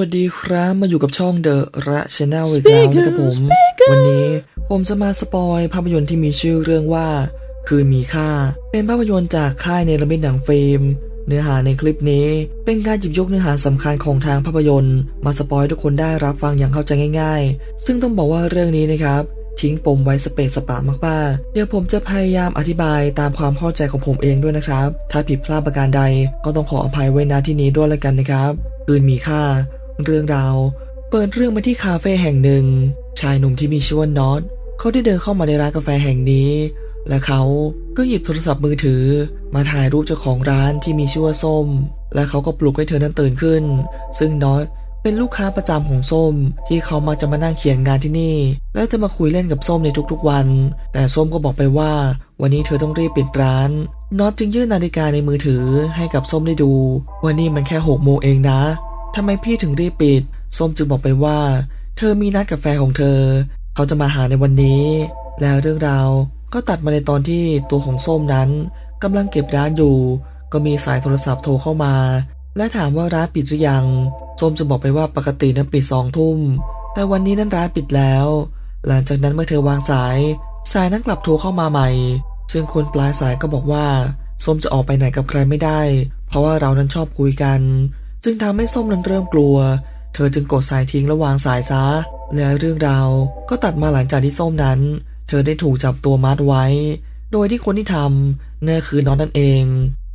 วัสดีครับ มาอยู่กับช่องเดอะระชแนลอีกแล้วนะครับผม วันนี้ผมจะมาสปอยภาพยนตร์ที่มีชื่อเรื่องว่า คืนมีค่า เป็นภาพยนตร์จากค่ายเนรมิตหนังฟิล์มเนื้อหาในคลิปนี้ เป็นการหยิบยกเนื้อหาสำคัญของทางภาพยนตร์ มาสปอยให้ทุกคนได้รับฟังอย่างเข้าใจง่าย ๆ ซึ่งต้องบอกว่าเรื่องนี้นะครับ ทิ้งปมไว้สเปซสปะมากๆ เดี๋ยวผมจะพยายามอธิบายตามความเข้าใจของผมเองด้วยนะครับ ถ้าผิดพลาดประการใดก็ต้องขออภัยไว้ณที่นี้ด้วยแล้วกันนะครับคืนมีค่า เรื่องราวเปิดเรื่องมาที่คาเฟ่แห่งหนึ่ง ชายหนุ่มที่มีชื่อว่าน็อตเขาได้เดินเข้ามาในร้านกาแฟแห่งนี้ และเขาก็หยิบโทรศัพท์มือถือ มาถ่ายรูปเจ้าของร้านที่มีชื่อว่าส้ม และเขาก็ปลุกให้เธอนั้นตื่นขึ้น ซึ่งน็อตเป็นลูกค้าประจำของส้ม ที่เขามาจะมานั่งเขียนงานที่นี่ และจะมาคุยเล่นกับส้มในทุกๆวัน แต่ส้มก็บอกไปว่า วันนี้เธอต้องรีบปิดร้านน็อตจึงยื่นนาฬิกาในมือถือให้กับส้มได้ดูว่านี่มันแค่หกโมงเองนะ ทำไมพี่ถึงรีบปิด ส้มจึงบอกไปว่า เธอมีนัดกับแฟนของเธอ เขาจะมาหาในวันนี้ แล้วเรื่องราวก็ตัดมาในตอนที่ตัวของส้มนั้นกำลังเก็บร้านอยู่ ก็มีสายโทรศัพท์โทรเข้ามา และถามว่าร้านปิดหรือยัง ส้มจะบอกไปว่าปกตินั้นปิดสองทุ่ม แต่วันนี้นั้นร้านปิดแล้ว หลังจากนั้นเมื่อเธอวางสาย สายนั้นกลับโทรเข้ามาใหม่ ซึ่งคนปลายสายก็บอกว่าส้มจะออกไปไหนกับใครไม่ได้ เพราะว่าเรานั้นชอบคุยกัน จึงทำให้ส้มนั้นเริ่มกลัว เธอจึงกดสายทิ้งและวางสายซะ แล้วเรื่องราวก็ตัดมาหลังจากที่ส้มนั้น เธอได้ถูกจับตัวมัดไว้ โดยที่คนที่ทำนั่นคือน้องนั่นเอง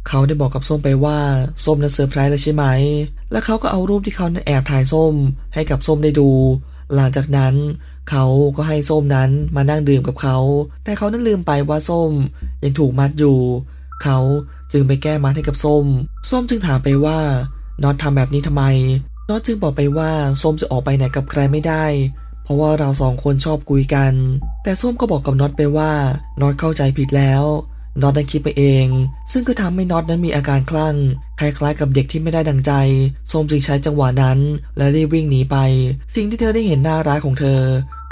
เขาได้บอกกับส้มไปว่าส้มนั้นเซอร์ไพรส์แล้วใช่ไหม และเขาก็เอารูปที่เขานั้นแอบถ่ายส้ม ให้กับส้มได้ดู หลังจากนั้นเขาก็ให้ส้มนั้นมานั่งดื่มกับเขา แต่เขานั้นลืมไปว่าส้มยังถูกมัดอยู่ เขาจึงไปแก้มัดให้กับส้ม ส้มจึงถามไปว่า น็อตทำแบบนี้ทำไมน็อตจึงบอกไปว่าส้มจะออกไปไหนกับใครไม่ได้ เพราะว่าเราสองคนชอบคุยกัน แต่ส้มก็บอกกับน็อตไปว่าน็อตเข้าใจผิดแล้วน็อตนั้นคิดไปเอง ซึ่งก็ทำให้น็อตนั้นมีอาการคลั่ง คล้ายๆกับเด็กที่ไม่ได้ดังใจ ส้มจึงใช้จังหวะนั้น และรีบวิ่งหนีไป สิ่งที่เธอได้เห็นหน้าร้ายของเธอ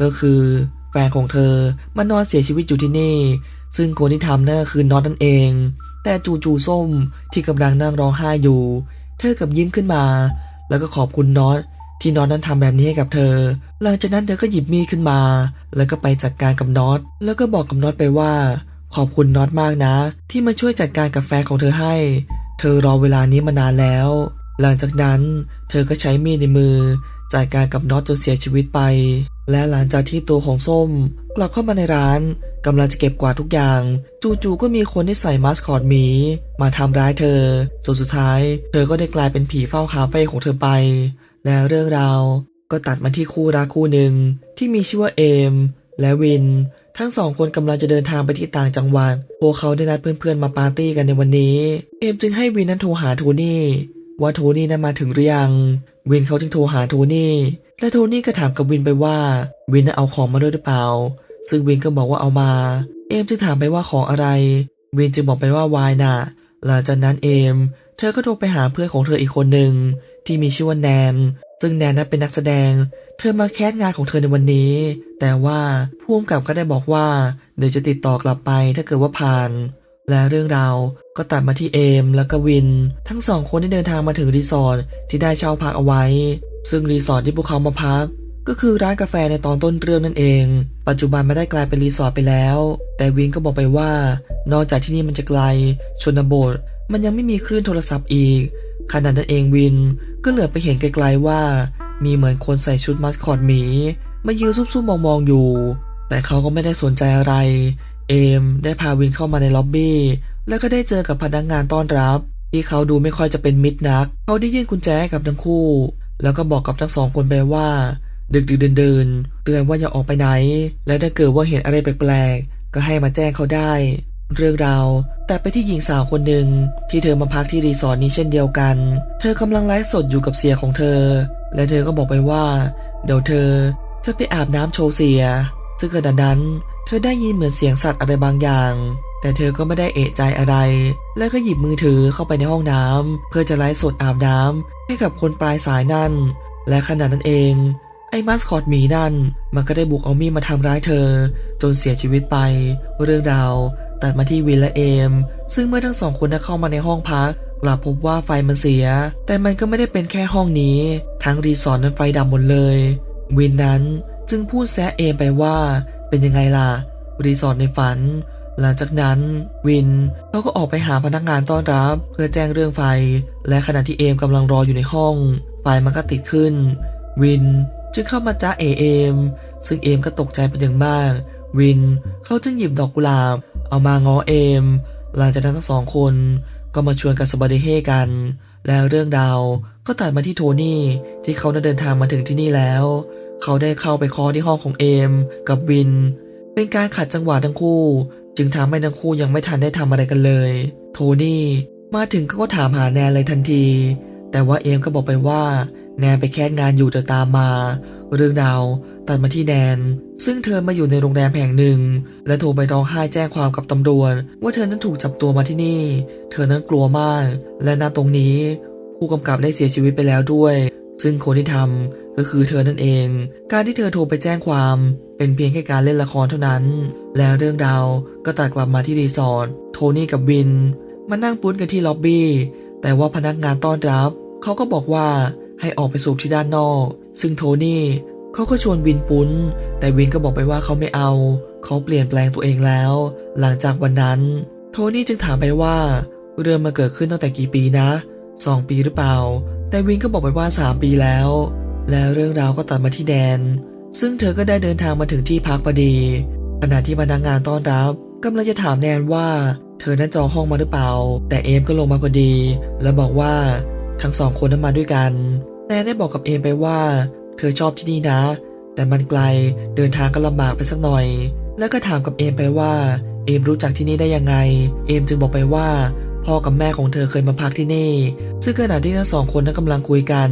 ก็คือ แฟนของเธอมันนอนเสียชีวิตอยู่ที่นี่ ซึ่งคนที่ทำนั่นคือน็อตนั่นเอง แต่จู่ๆส้มที่กำลังนั่งร้องไห้อยู่ เธอกับยิ้มขึ้นมา แล้วก็ขอบคุณนอตที่นอตนั้นทำแบบนี้ให้กับเธอ หลังจากนั้นเธอก็หยิบมีดขึ้นมา แล้วก็ไปจัดการกับนอตแล้วก็บอกกับนอตไปว่า ขอบคุณนอตมากนะ ที่มาช่วยจัดการกับแฟนของเธอให้ เธอรอเวลานี้มานานแล้ว หลังจากนั้นเธอก็ใช้มีดในมือจัดการกับนอตจนเสียชีวิตไป และหลังจากที่ตัวของส้มกลับเข้ามาในร้านกำลังจะเก็บกวาดทุกอย่าง จู่ๆก็มีคนที่ใส่มาสคอตหมี มาทำร้ายเธอจนสุดท้าย เธอก็ได้กลายเป็นผีเฝ้าคาเฟ่ของเธอไป และเรื่องราวก็ตัดมาที่คู่รักคู่หนึ่งที่มีชื่อว่าเอม และวิน ทั้งสองคนกำลังจะเดินทางไปที่ต่างจังหวัด พวกเขาได้นัดเพื่อนๆมาปาร์ตี้กันในวันนี้ เอมจึงให้วินนั้นโทรหาโทนี่ว่าโทนี่นั้นมาถึงหรือยัง วินเขาจึงโทรหาโทนี่ และโทนี่ก็ถามกับวินไปว่าวินนั้เอาของมาด้วยหรือเปล่า ซึ่งวินก็บอกว่าเอามา เอมจึงถามไปว่าของอะไร วินจึงบอกไปว่าวายน่ะ หลังจากนั้นเอม เธอก็โทรไปหาเพื่อนของเธออีกคนหนึ่งที่มีชื่อว่าแนน ซึ่งแนนนั้นเป็นนักแสดง เธอมาแคสงานของเธอในวันนี้ แต่ว่าผู้กำกับก็ได้บอกว่า เดี๋ยวจะติดต่อกลับไปถ้าเกิดว่าผ่าน และเรื่องราวก็ตัดมาที่เอมและก็วิน ทั้งสองคนได้เดินทางมาถึงรีสอร์ทที่ได้เช่าพักเอาไว้ ซึ่งรีสอร์ทที่พวกเขามาพัก ก็คือร้านกาแฟในตอนต้นเรื่องนั่นเอง ปัจจุบันไม่ได้กลายเป็นรีสอร์ทไปแล้ว แต่วินก็บอกไปว่า นอกจากที่นี่มันจะไกล ชนบท มันยังไม่มีคลื่นโทรศัพท์อีกขณะนั้นเองวินก็เหลือไปเห็นไกลๆว่า มีเหมือนคนใส่ชุดมัสคอตหมีมายืนซุ่มๆมองๆอยู่ แต่เขาก็ไม่ได้สนใจอะไร เอมได้พาวินเข้ามาในล็อบบี้ แล้วก็ได้เจอกับพนักงานต้อนรับ ที่เขาดูไม่ค่อยจะเป็นมิตรนัก เขาได้ยื่นกุญแจให้กับทั้งคู่ แล้วก็บอกกับทั้งสองคนไปว่า ดึกดึกเดินเดินๆเตือนว่าอย่าออกไปไหน และถ้าเกิดว่าเห็นอะไรแปลกๆ ก็ให้มาแจ้งเขาได้ เรื่องราวแต่ไปที่หญิงสาวคนหนึ่งที่เธอมาพักที่รีสอร์ทนี้เช่นเดียวกัน เธอกำลังไลฟ์สดอยู่กับเสียของเธอ และเธอก็บอกไปว่า เดี๋ยวเธอจะไปอาบน้ำโชว์เสีย ซึ่งขณะนั้น เธอได้ยินเหมือนเสียงสัตว์อะไรบางอย่าง แต่เธอก็ไม่ได้เอะใจอะไร แล้วก็หยิบมือถือเข้าไปในห้องน้ำเพื่อจะไลฟ์สดอาบน้ำให้กับคนปลายสายนั่น และขณะนั้นเอง ไอ้มาสคอตหมีนั่น มันก็ได้บุกเอามีดมาทำร้ายเธอ จนเสียชีวิตไป เรื่องราวตัดมาที่วินและเอม ซึ่งเมื่อทั้งสองคนได้เข้ามาในห้องพักกลับพบว่าไฟมันเสีย แต่มันก็ไม่ได้เป็นแค่ห้องนี้ ทั้งรีสอร์ทนั้นไฟดับหมดเลย วินนั้นจึงพูดแซะเอมไปว่า เป็นยังไงล่ะ รีสอร์ทในฝัน หลังจากนั้นวินเขาก็ออกไปหาพนักงานต้อนรับ เพื่อแจ้งเรื่องไฟ และขณะที่เอมกำลังรออยู่ในห้อง ไฟมันก็ติดขึ้น วินจึงเข้ามาจ้าเอเอม ซึ่งเอมก็ตกใจเป็นอย่างมาก วินเขาจึงหยิบดอกกุหลาบ เอามาง้อเอม หลังจากนั้นทั้งสองคนก็มาชวนกันสบายเฮกัน แล้วเรื่องราวก็ตัดมาที่โทนี่ที่เขาเดินทางมาถึงที่นี่แล้ว เขาได้เข้าไปเคอที่ห้องของเอม กับวิน เป็นการขัดจังหวะทั้งคู่ จึงทำให้ทั้งคู่ยังไม่ทันได้ทำอะไรกันเลย โทนี่มาถึงเขาก็ถามหาแนนเลยทันที แต่ว่าเอมก็บอกไปว่า แนนไปแคสงานอยู่จะตามมา เรื่องราวตัดมาที่แนน ซึ่งเธอมาอยู่ในโรงแรมแห่งหนึ่ง และโทรไปร้องไห้แจ้งความกับตำรวจว่าเธอนั้นถูกจับตัวมาที่นี่ เธอนั้นกลัวมาก และณตรงนี้ ผู้กำกับได้เสียชีวิตไปแล้วด้วย ซึ่งคนที่ทำ ก็คือเธอนั่นเอง การที่เธอโทรไปแจ้งความ เป็นเพียงแค่การเล่นละครเท่านั้น แล้วเรื่องราวก็ตัดกลับมาที่รีสอร์ทโทนี่กับวินมานั่งปุ้นกันที่ล็อบบี้ แต่ว่าพนักงานต้อนรับ เขาก็บอกว่าให้ออกไปสูบที่ด้านนอก ซึ่งโทนี่เขาก็ชวนวินปุ้น แต่วินก็บอกไปว่าเขาไม่เอา เขาเปลี่ยนแปลงตัวเองแล้ว หลังจากวันนั้น โทนี่จึงถามไปว่า เรื่องมาเกิดขึ้นตั้งแต่กี่ปีนะสองปีหรือเปล่า แต่วินก็บอกไปว่าสามปีแล้ว แล้วเรื่องราวก็ตัดมาที่แดน ซึ่งเธอก็ได้เดินทางมาถึงที่พักพอดี ขณะที่พนักงานต้อนรับกำลังจะถามแนนว่า เธอนั้นจองห้องมาหรือเปล่า แต่เอมก็ลงมาพอดี แล้วบอกว่าทั้งสองคนนั้นมาด้วยกัน แนนได้บอกกับเอมไปว่า เธอชอบที่นี่นะ แต่มันไกลเดินทางก็ลำบากไปสักหน่อย แล้วก็ถามกับเอมไปว่า เอมรู้จักที่นี่ได้ยังไง เอมจึงบอกไปว่าพ่อกับแม่ของเธอเคยมาพักที่นี่ ซึ่งขณะที่ทั้งสองคนนั้นกำลังคุยกัน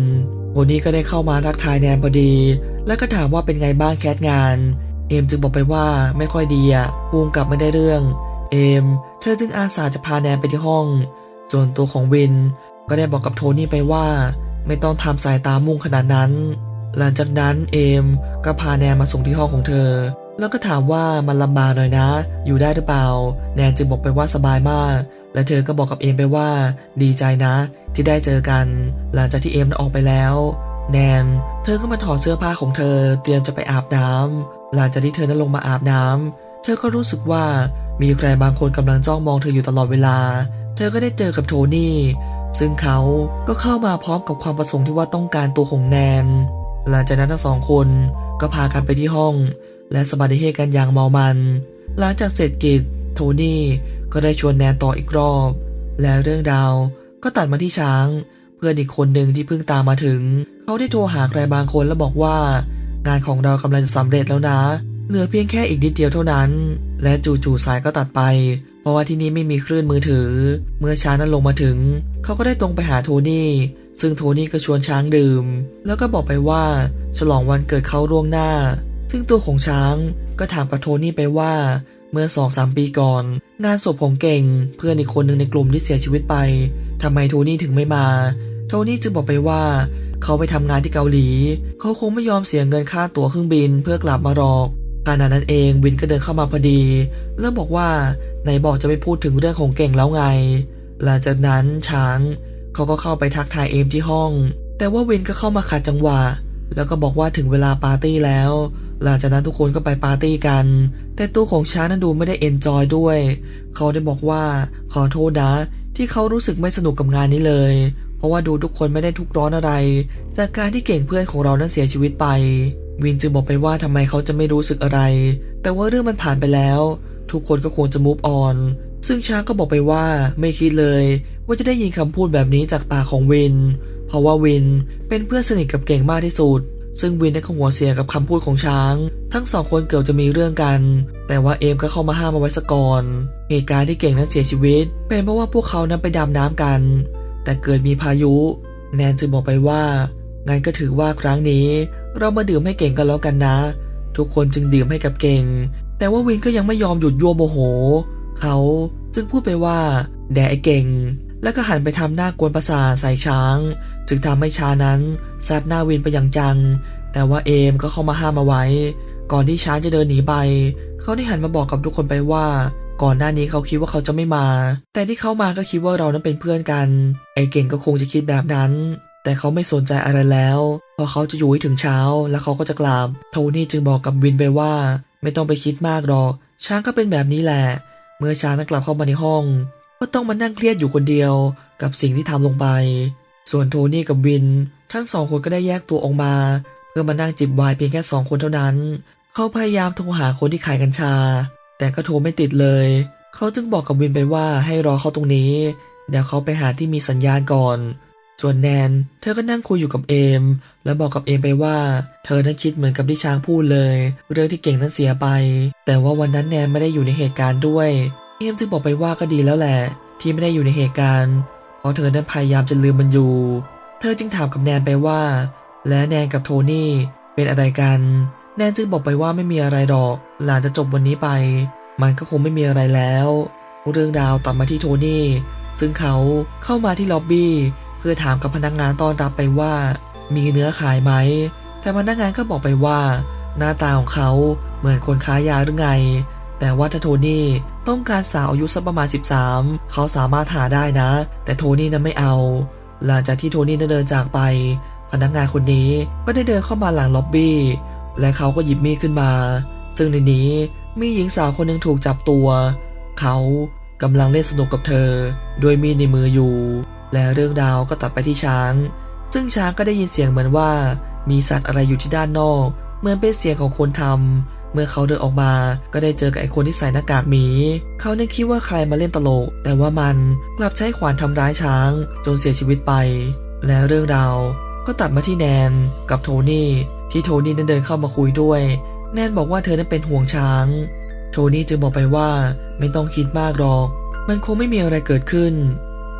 โนนี้ก็ได้เข้ามาทักทายแนนพอดี แล้วก็ถามว่าเป็นไงบ้างแคทงาน เอมจึงบอกไปว่าไม่ค่อยดีอะภูมิกลับไม่ได้เรื่อง เอม เธอจึงอาสาจะพาแนนไปที่ห้อง ส่วนตัวของวิน ก็ได้บอกกับโทนี่ไปว่า ไม่ต้องทำสายตามุ่งขนาดนั้น หลังจากนั้นเอมก็พาแนนมาส่งที่ห้องของเธอ แล้วก็ถามว่ามันลำบากหน่อยนะ อยู่ได้หรือเปล่า แนนจึงบอกไปว่าสบายมาก และเธอก็บอกกับเอมไปว่า ดีใจนะ ที่ได้เจอกันหลังจากที่เอมออกไปแล้ว แนน เธอก็มาถอดเสื้อผ้าของเธอเตรียมจะไปอาบน้ำหลังจากที่เธอนั้นลงมาอาบน้ำเธอก็รู้สึกว่ามีใครบางคนกำลังจ้องมองเธออยู่ตลอดเวลา เธอก็ได้เจอกับโทนี่ ซึ่งเขาก็เข้ามาพร้อมกับความประสงค์ที่ว่าต้องการตัวของแนน หลังจากนั้นทั้งสองคนก็พากันไปที่ห้อง และสบายเฮกันอย่างเมามัน หลังจากเสร็จกิจโทนี่ก็ได้ชวนแนนต่ออีกรอบ และเรื่องราว ก็ตัดมาที่ช้าง เพื่อนอีกคนหนึ่งที่เพิ่งตามมาถึง เขาได้โทรหาใครบางคนแล้วบอกว่า งานของเรากำลังจะสำเร็จแล้วนะ เหลือเพียงแค่อีกนิดเดียวเท่านั้น และจู่ๆสายก็ตัดไป เพราะว่าที่นี่ไม่มีคลื่นมือถือ เมื่อช้างนั้นลงมาถึง เขาก็ได้ตรงไปหาโทนี่ซึ่งโทนี่ก็ชวนช้างดื่ม แล้วก็บอกไปว่า ฉลองวันเกิดเขาล่วงหน้า ซึ่งตัวของช้างก็ถามกับโทนี่ไปว่า เมื่อสองสามปีก่อน งานศพของเก่ง เพื่อนอีกคนหนึ่งในกลุ่มที่เสียชีวิตไป ทำไมโทนี่ถึงไม่มา โทนี่จึงบอกไปว่า เขาไปทำงานที่เกาหลี เขาคงไม่ยอมเสียเงินค่าตั๋วเครื่องบินเพื่อกลับมาหรอกขณะนั้นเองวินก็เดินเข้ามาพอดี เริ่มบอกว่าไหนบอกจะไม่พูดถึงเรื่องของเก่งแล้วไง หลังจากนั้นช้างเขาก็เข้าไปทักทายเอมที่ห้อง แต่ว่าวินก็เข้ามาขัดจังหวะ แล้วก็บอกว่าถึงเวลาปาร์ตี้แล้ว หลังจากนั้นทุกคนก็ไปปาร์ตี้กัน แต่ตัวของช้างนั้นดูไม่ได้เอนจอยด้วย เขาได้บอกว่าขอโทษนะ ที่เขารู้สึกไม่สนุกกับงานนี้เลย เพราะว่าดูทุกคนไม่ได้ทุกร้อนอะไร จากการที่เก่งเพื่อนของเรานั้นเสียชีวิตไป วินจึงบอกไปว่าทำไมเขาจะไม่รู้สึกอะไร แต่ว่าเรื่องมันผ่านไปแล้ว ทุกคนก็ควรจะ move on ซึ่งช้างก็บอกไปว่าไม่คิดเลย ว่าจะได้ยินคำพูดแบบนี้จากปากของวิน เพราะว่าวินเป็นเพื่อนสนิทกับเก่งมากที่สุด ซึ่งวินได้ขหัวเสียกับคำพูดของช้าง ทั้งสองคนเกือบจะมีเรื่องกัน แต่ว่าเอมก็เข้ามาห้ามเอาไว้ซะก่อน เหตุการณ์ที่เก่งนั้นเสียชีวิต เป็นเพราะว่าพวกเขานั้นไปดำน้ำกัน แต่เกิดมีพายุ แนนจึงบอกไปว่า งั้นก็ถือว่าครั้งนี้ เรามาดื่มให้เก่งกันแล้วกันนะ ทุกคนจึงดื่มให้กับเก่ง แต่ว่าวินก็ยังไม่ยอมหยุดยั่วโมโห เขาจึงพูดไปว่า แด่ไอเก่ง แล้วก็หันไปทำหน้ากวนประสาใส่ช้าง จึงทำให้ช้านั้นซัดหน้าวินไปอย่างจัง แต่ว่าเอมก็เข้ามาห้ามเอาไว้ ก่อนที่ช้างจะเดินหนีไป เขาได้หันมาบอกกับทุกคนไปว่า ก่อนหน้านี้เขาคิดว่าเขาจะไม่มา แต่ที่เขามาก็คิดว่าเรานั้นเป็นเพื่อนกัน ไอเก่งก็คงจะคิดแบบนั้น แต่เขาไม่สนใจอะไรแล้วเพราะเขาจะอยู่ให้ถึงเช้า แล้วเขาก็จะกลับ โทนี่จึงบอกกับวินไปว่า ไม่ต้องไปคิดมากหรอก ช้างก็เป็นแบบนี้แหละ เมื่อช้างนั้นกลับเข้ามาในห้อง ก็ต้องมานั่งเครียดอยู่คนเดียวกับสิ่งที่ทำลงไป ส่วนโทนี่กับวิน ทั้งสองคนก็ได้แยกตัวออกมา เพื่อมานั่งจิบไวน์เพียงแค่สองคนเท่านั้น เขาพยายามโทรหาคนที่ขายกัญชา แต่ก็โทรไม่ติดเลย เขาจึงบอกกับวินไปว่าให้รอเขาตรงนี้ เดี๋ยวเขาไปหาที่มีสัญญาณก่อน ส่วนแนน เธอก็นั่งคุยอยู่กับเอม แล้วบอกกับเอมไปว่า เธอนั้นคิดเหมือนกับที่ช้างพูดเลย เรื่องที่เก่งนั้นเสียไป แต่ว่าวันนั้นแนนไม่ได้อยู่ในเหตุการณ์ด้วย เอมจึงบอกไปว่าก็ดีแล้วแหละ ที่ไม่ได้อยู่ในเหตุการณ์ ราะเธอนั้นพยายามจะลืมมันอยู่ เธอจึงถามกับแนนไปว่า และแนนกับโทนี่เป็นอะไรกัน แนนจึงบอกไปว่าไม่มีอะไรหรอก หลังจะจบวันนี้ไป มันก็คงไม่มีอะไรแล้ว เรื่องราวตัดมาที่โทนี่ ซึ่งเขาเข้ามาที่ล็อบบี้เพื่อถามกับพนักงานต้อนรับไปว่า มีเนื้อขายไหม แต่พนักงานก็บอกไปว่า หน้าตาของเขาเหมือนคนค้ายาหรือไง แต่ว่าถ้าโทนี่ต้องการสาวอายุสักประมาณ 13 เขาสามารถหาได้นะ แต่โทนี่นั้นไม่เอา หลังจากที่โทนี่ได้เดินจากไป พนักงานคนนี้ก็ได้เดินเข้ามาหลังล็อบบี้ และเขาก็หยิบมีดขึ้นมา ซึ่งในนี้มีหญิงสาวคนหนึ่งถูกจับตัว เขากำลังเล่นสนุกกับเธอด้วยมีดในมืออยู่ และเรื่องราวก็ตัดไปที่ช้าง ซึ่งช้างก็ได้ยินเสียงเหมือนว่า มีสัตว์อะไรอยู่ที่ด้านนอก เหมือนเป็นเสียงของคนทำ เมื่อเขาเดินออกมาก็ได้เจอกับไอ้คนที่ใส่หน้ากากหมี เขาเนี่ยคิดว่าใครมาเล่นตลก แต่ว่ามันกลับใช้ขวานทำร้ายช้าง จนเสียชีวิตไป และเรื่องราวก็ตัดมาที่แนนกับโทนี่ที่โทนี่นั้นเดินเข้ามาคุยด้วย แนนบอกว่าเธอนั้นเป็นห่วงช้าง โทนี่จึงบอกไปว่าไม่ต้องคิดมากหรอก มันคงไม่มีอะไรเกิดขึ้น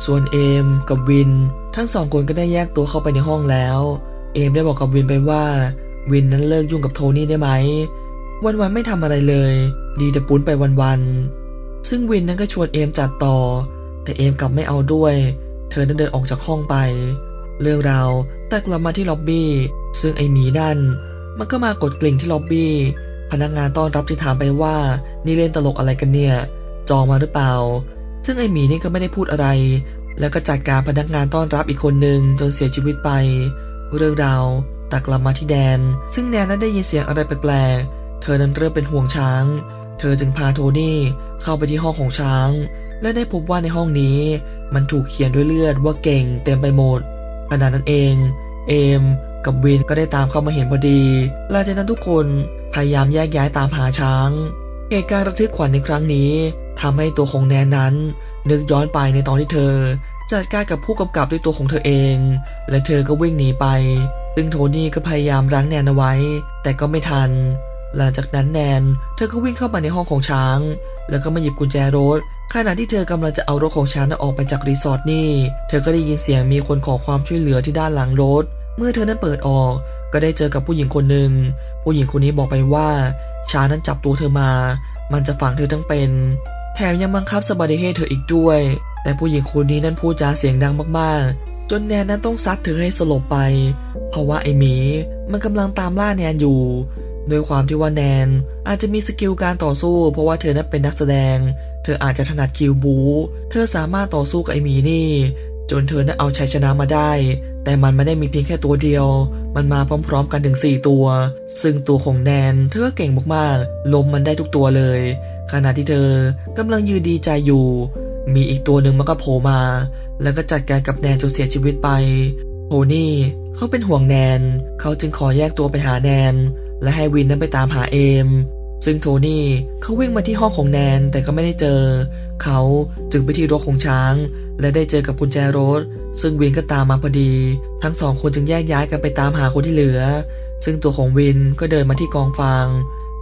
ส่วนเอมกับวิน ทั้งสองคนก็ได้แยกตัวเข้าไปในห้องแล้ว เอมได้บอกกับวินไปว่า วินนั้นเลิกยุ่งกับโทนี่ได้ไหม วันๆไม่ทำอะไรเลย ดีแต่ปุ้นไปวันๆซึ่งวินนั้นก็ชวนเอมจัดต่อ แต่เอมกลับไม่เอาด้วย เธอนั้นเดินออกจากห้องไป เรื่องราวแตัดกลับมาที่ล็อบบี้ ซึ่งไอหมีนั่น มันก็มากดกลิ่งที่ล็อบบี้ พนักงานต้อนรับจึงถามไปว่านี่เล่นตลกอะไรกันเนี่ย จองมาหรือเปล่า ซึ่งไอหมีนี่ก็ไม่ได้พูดอะไร แล้วก็จัดการพนักงานต้อนรับอีกคนหนึ่งจนเสียชีวิตไป เรื่องราวแตัดกลับมาที่แดน ซึ่งแดนนั้นได้ยินเสียงอะไรแปลก เธอนั้นเริ่มเป็นห่วงช้าง เธอจึงพาโทนี่เข้าไปที่ห้องของช้าง และได้พบว่าในห้องนี้มันถูกเขียนด้วยเลือดว่าเก่งเต็มไปหมดขณะนั้นเอง เอม กับวินก็ได้ตามเข้ามาเห็นพอดีหลังจากนั้นทุกคนพยายามแยกย้ายตามหาช้าง เหตุการณ์ระทึกขวัญในครั้งนี้ทำให้ตัวของแนนนั้น นึกย้อนไปในตอนที่เธอ จัดการกับผู้กำกับด้วยตัวของเธอเอง และเธอก็วิ่งหนีไป ซึ่งโทนี่ก็พยายามรั้งแนนเอาไว้ แต่ก็ไม่ทัน หลังจากนั้นแนน เธอก็วิ่งเข้ามาในห้องของช้าง แล้วก็มาหยิบกุญแจรถ ขณะที่เธอกำลังจะเอารถของช้างนั้นออกไปจากรีสอร์ทนี่ เธอก็ได้ยินเสียงมีคนขอความช่วยเหลือที่ด้านหลังรถ เมื่อเธอนั้นเปิดออก ก็ได้เจอกับผู้หญิงคนหนึ่ง ผู้หญิงคนนี้บอกไปว่าช้างนั้นจับตัวเธอมา มันจะฝังเธอทั้งเป็น แถมยังบังคับสบาดิเฮเธออีกด้วย แต่ผู้หญิงคนนี้นั้นพูดจาเสียงดังมากๆ จนแนนนั้นต้องซัดเธอให้สลบไป เพราะว่าไอหมีมันกำลังตามล่าแนนอยู่ โดยความที่ว่าแนนอาจจะมีสกิลการต่อสู้ เพราะว่าเธอนั้นเป็นนักแสดง เธออาจจะถนัดคิวบู เธอสามารถต่อสู้กับไอหมีนี่ จนเธอนั้นเอาชัยชนะมาได้ แต่มันไม่ได้มีเพียงแค่ตัวเดียว มันมาพร้อมๆกันถึง 4 ตัว ซึ่งตัวของแนนเธอก็เก่งมากๆล้มมันได้ทุกตัวเลย ขณะที่เธอกำลังยืนดีใจอยู่ มีอีกตัวหนึ่งมันก็โผล่มา แล้วก็จัดการกับแนนจนเสียชีวิตไปโทนี่เขาเป็นห่วงแนน เขาจึงขอแยกตัวไปหาแนน และให้วินนั้นไปตามหาเอม ซึ่งโทนี่เขาวิ่งมาที่ห้องของแนนแต่ก็ไม่ได้เจอ เขาจึงไปที่รถของช้าง และได้เจอกับกุญแจรถ ซึ่งวินก็ตามมาพอดี ทั้งสองคนจึงแยกย้ายกันไปตามหาคนที่เหลือ ซึ่งตัวของวินก็เดินมาที่กองฟาง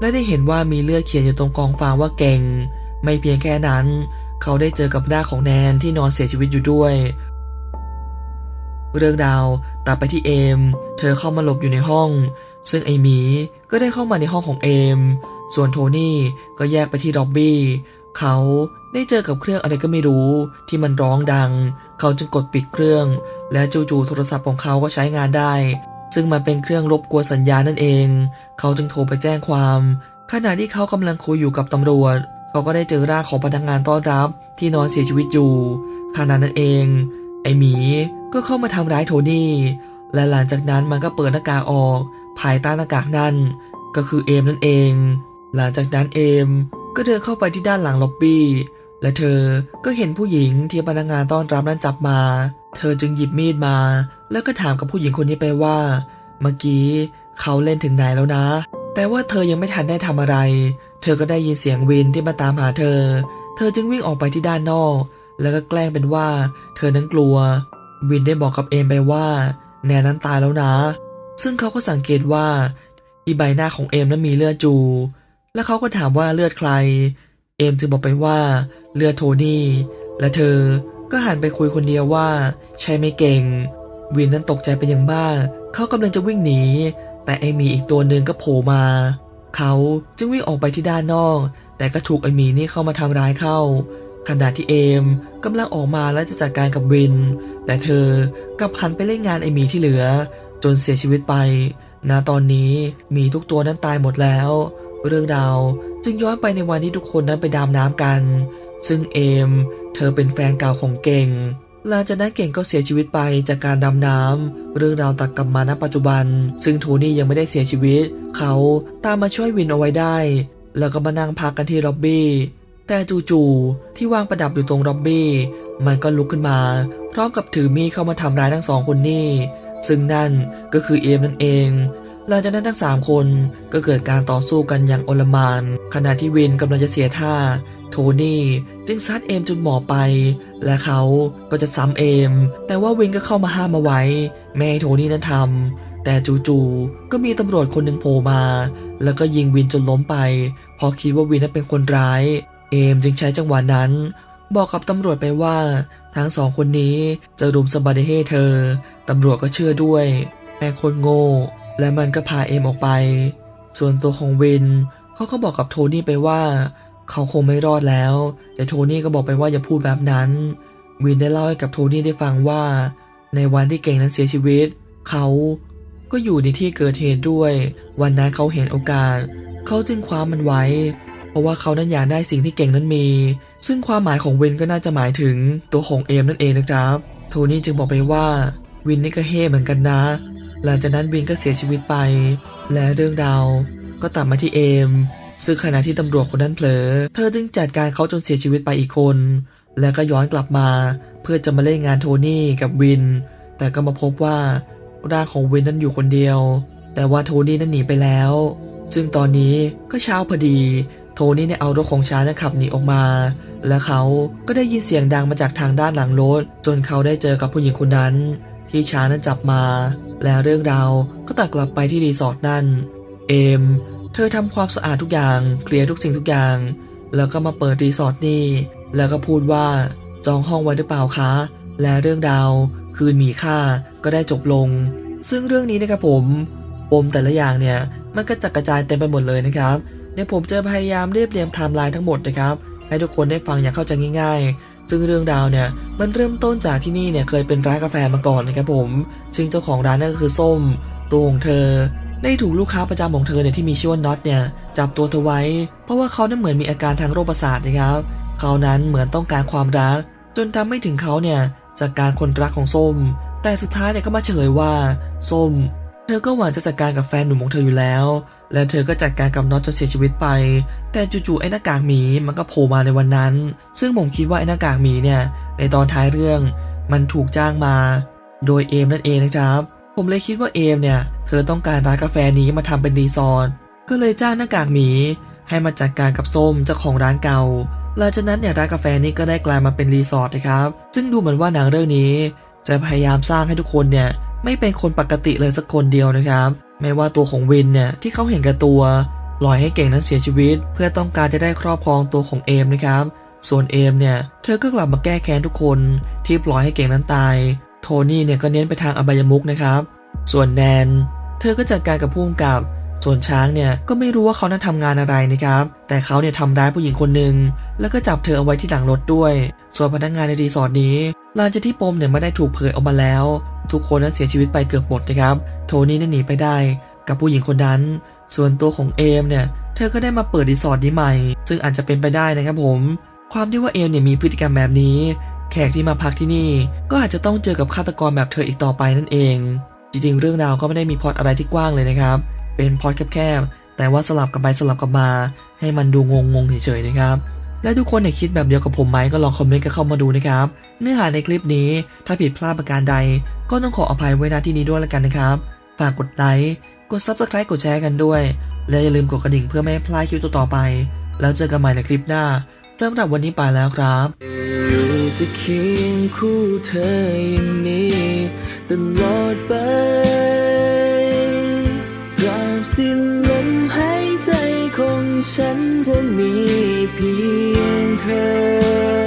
และได้เห็นว่ามีเลือดเขียนอยู่ตรงกองฟางว่าเก่ง ไม่เพียงแค่นั้น เขาได้เจอกับหน้าของแนนที่นอนเสียชีวิตอยู่ด้วยเรื่องราวตัดไปที่เอม เธอเข้ามาหลบอยู่ในห้อง ซึ่งไอหมีก็ได้เข้ามาในห้องของเอม ส่วนโทนี่ก็แยกไปที่ด็อบบี้เขาได้เจอกับเครื่องอะไรก็ไม่รู้ที่มันร้องดัง เขาจึงกดปิดเครื่อง และจู่ๆโทรศัพท์ของเขาก็ใช้งานได้ ซึ่งมันเป็นเครื่องรบกวนสัญญาณนั่นเอง เขาจึงโทรไปแจ้งความ ขณะที่เขากำลังคุยอยู่กับตำรวจ เขาก็ได้เจอร่างของพนักงานต้อนรับที่นอนเสียชีวิตอยู่ขณะนั้นเอง ไอหมีก็เข้ามาทำร้ายโทนี่และหลังจากนั้นมันก็เปิดหน้ากากออก ภายใต้หน้ากากนั่น ก็คือเอมนั่นเอง หลังจากนั้นเอมก็เดินเข้าไปที่ด้านหลังล็อบบี้ และเธอก็เห็นผู้หญิงที่พนักงานต้อนรับนั้นจับมา เธอจึงหยิบมีดมา แล้วก็ถามกับผู้หญิงคนนี้ไปว่า เมื่อกี้เขาเล่นถึงไหนแล้วนะ แต่ว่าเธอยังไม่ทันได้ทำอะไร เธอก็ได้ยินเสียงวินที่มาตามหาเธอ เธอจึงวิ่งออกไปที่ด้านนอก แล้วก็แกล้งเป็นว่า เธอนั้นกลัว วินได้บอกกับเอมไปว่า แนนนั้นตายแล้วนะ ซึ่งเขาก็สังเกตว่า ที่ใบหน้าของเอมนั้นมีเลือดจู และเขาก็ถามว่าเลือดใคร เอมจึงบอกไปว่าเลือดโทนี่ และเธอก็หันไปคุยคนเดียวว่า ใช่ไม่เก่ง วินนั้นตกใจเป็นอย่างมาเขากำลังจะวิ่งหนี แต่ไอมีอีกตัวหนึ่งก็โผล่มา เขาจึงวิ่งออกไปที่ด้านนอก แต่ก็ถูกไอมีนี่เข้ามาทำร้ายเข้า ขณะที่เอมกำลังออกมาและจะจัดการกับวิน แต่เธอกลับหันไปเล่นงานไอมีที่เหลือ จนเสียชีวิตไปณตอนนี้มีทุกตัวนั้นตายหมดแล้ว เรื่องราวจึงย้อนไปในวันที่ทุกคนนั้นไปดำน้ำกัน ซึ่งเอม เธอเป็นแฟนเก่าของเก่งหลังจากนั้นเก่งก็เสียชีวิตไปจากการดำน้ำ เรื่องราวตัดกลับมาณปัจจุบัน ซึ่งโทนี่ยังไม่ได้เสียชีวิต เขาตามมาช่วยวินเอาไว้ได้ แล้วก็มานั่งพักกันที่ล็อบบี้ แต่จู่ๆที่วางประดับอยู่ตรงล็อบบี้ มันก็ลุกขึ้นมา พร้อมกับถือมีดเข้ามาทำร้ายทั้งสองคนนี่ ซึ่งนั่นก็คือเอมนั่นเอง หลังจากนั้นทั้งสามคนก็เกิดการต่อสู้กันอย่างโอลมาน ขณะที่วินกำลังจะเสียท่า โทนี่จึงซัดเอมจนหมอบไป และเขาก็จะซ้ำเอม แต่ว่าวินก็เข้ามาห้ามมาไว้ ไม่ให้โทนี่นั้นทำแต่จู่ๆก็มีตำรวจคนหนึ่งโผล่มา แล้วก็ยิงวินจนล้มไปเพราะคิดว่าวินนั้นเป็นคนร้าย เอมจึงใช้จังหวะนั้น บอกกับตำรวจไปว่า ทั้งสองคนนี้จะรุมสบาเดเฮเธอ ตำรวจก็เชื่อด้วย แม่คนโง่ และมันก็พาเอ็มออกไป ส่วนตัวของวินเขาก็บอกกับโทนี่ไปว่า เขาคงไม่รอดแล้ว แต่โทนี่ก็บอกไปว่าอย่าพูดแบบนั้น วินได้เล่าให้กับโทนี่ได้ฟังว่า ในวันที่เก่งนั้นเสียชีวิต เขาก็อยู่ในที่เกิดเหตุด้วย วันนั้นเขาเห็นโอกาส เขาจึงคว้ามันไว้ เพราะว่าเขานั้นอยากได้สิ่งที่เก่งนั้นมี ซึ่งความหมายของวินก็น่าจะหมายถึงตัวของเอมนั่นเองนะครับ โทนี่จึงบอกไปว่าวินนี่ก็เฮ่เหมือนกันนะ หลังจากนั้นวินก็เสียชีวิตไป และเรื่องราวก็ตัดมาที่เอม ซึ่งขณะที่ตำรวจคนนั้นเผลอ เธอจึงจัดการเขาจนเสียชีวิตไปอีกคน แล้วก็ย้อนกลับมา เพื่อจะมาเล่นงานโทนี่กับวิน แต่ก็มาพบว่าร่างของวินนั้นอยู่คนเดียว แต่ว่าโทนี่นั้นหนีไปแล้ว ซึ่งตอนนี้ก็เช้าพอดี โทนี่เนี่ยเอารถของช้างนั้นขับหนีออกมา และเขาก็ได้ยินเสียงดังมาจากทางด้านหลังรถ จนเขาได้เจอกับผู้หญิงคนนั้น ที่ช้างนั้นจับมา แล้วเรื่องราวก็ตัดกลับไปที่รีสอร์ทนั่น เอม เธอทำความสะอาดทุกอย่าง เคลียร์ทุกสิ่งทุกอย่าง แล้วก็มาเปิดรีสอร์ทนี่ แล้วก็พูดว่าจองห้องไว้หรือเปล่าคะ และเรื่องราวคืนมีค่าก็ได้จบลง ซึ่งเรื่องนี้นะครับผมปมแต่ละอย่างเนี่ยมันก็จัดกระจายเต็มไปหมดเลยนะครับ เดี๋ยวผมจะพยายามเรียบเรียงไทม์ไลน์ทั้งหมดนะครับ ให้ทุกคนได้ฟังอย่างเข้าใจง่าย ๆ ซึ่งเรื่องราวเนี่ยมันเริ่มต้นจากที่นี่เนี่ยเคยเป็นร้านกาแฟมาก่อนนะครับผม ซึ่งเจ้าของร้านนั่นก็คือส้ม ตัวของเธอ ได้ถูกลูกค้าประจำของเธอเนี่ยที่มีชื่อว่าน็อตเนี่ยจับตัวเธอไว้ เพราะว่าเขาเนี่ยเหมือนมีอาการทางโรคประสาทนะครับเขานั้นเหมือนต้องการความรัก จนทำให้ถึงเขาเนี่ยจากการคนรักของส้ม แต่สุดท้ายเนี่ยก็มาเฉลยว่าส้ม เธอก็หวังจะจัดการกับแฟนหนุ่มของเธออยู่แล้ว และเธอก็จัดการกับน็อตจนเสียชีวิตไป แต่จู่ๆไอ้หน้ากากหมีมันก็โผล่มาในวันนั้น ซึ่งผมคิดว่าไอ้หน้ากากหมีเนี่ย ในตอนท้ายเรื่อง มันถูกจ้างมา โดยเอมนั่นเองนะครับ ผมเลยคิดว่าเอมเนี่ย เธอต้องการร้านกาแฟนี้มาทำเป็นรีสอร์ทก็เลยจ้างหน้ากากหมี ให้มาจัดการกับส้มเจ้าของร้านเก่าหลังจากนั้นเนี่ยร้านกาแฟนี้ก็ได้กลายมาเป็นรีสอร์ทนะครับ ซึ่งดูเหมือนว่าหนังเรื่องนี้ จะพยายามสร้างให้ทุกคนเนี่ยไม่เป็นคนปกติเลยสักคนเดียวนะครับ ไม่ว่าตัวของวินเนี่ยที่เขาเห็นกับตัวปล่อยให้เก่งนั้นเสียชีวิต เพื่อต้องการจะได้ครอบครองตัวของเอมนะครับ ส่วนเอมเนี่ยเธอก็กลับมาแก้แค้นทุกคนที่ปล่อยให้เก่งนั้นตาย โทนี่เนี่ยก็เน้นไปทางอบายมุกนะครับ ส่วนแนน เธอก็จัดการกับพุ่มกับ ส่วนช้างเนี่ยก็ไม่รู้ว่าเขานั้นทำงานอะไรนะครับ แต่เขาเนี่ยทำร้ายผู้หญิงคนหนึ่งแล้วก็จับเธอเอาไว้ที่หลังรถด้วย ส่วนพนักงานในรีสอร์ทนี้หลังจากที่ปมเนี่ยไม่ได้ถูกเผยออกมาแล้ว ทุกคนนั้นเสียชีวิตไปเกือบหมดนะครับ โทนี่เนี่ยหนีไปได้ กับผู้หญิงคนนั้น ส่วนตัวของเอมเนี่ยเธอก็ได้มาเปิดรีสอร์ทนี้ใหม่ ซึ่งอาจจะเป็นไปได้นะครับผม ความที่ว่าเอลเนี่ยมีพฤติกรรมแบบนี้ แขกที่มาพักที่นี่ ก็อาจจะต้องเจอกับฆาตกรแบบเธออีกต่อไปนั่นเอง จริงๆ เรื่องราวก็ไม่ได้มีพอตอะไรที่กว้างเลยนะครับ เป็นพอตแคบๆแต่ว่าสลับกันไปสลับกันมา ให้มันดูงงๆเฉยๆนะครับและทุกคนเนี่ยคิดแบบเดียวกับผมไหมก็ลองคอมเมนต์กันเข้ามาดูนะครับ เนื้อหาในคลิปนี้ถ้าผิดพลาดประการใด ก็ต้องขออภัยไว้ณที่นี้ด้วยละกันนะครับ ฝากกดไลค์กด Subscribe กดแชร์กันด้วย และอย่าลืมกดกระดิ่งเพื่อไม่ให้พลาดคลิปต่อๆไป แล้วเจอกันใหม่ในคลิปหน้าสำหรับวันนี้ไปแล้วครับอยู่จะเคียงคู่เธออย่างนี้ตลอดไปตราบ สิ้นลมหายใจของฉันจะมีเพียงเธอ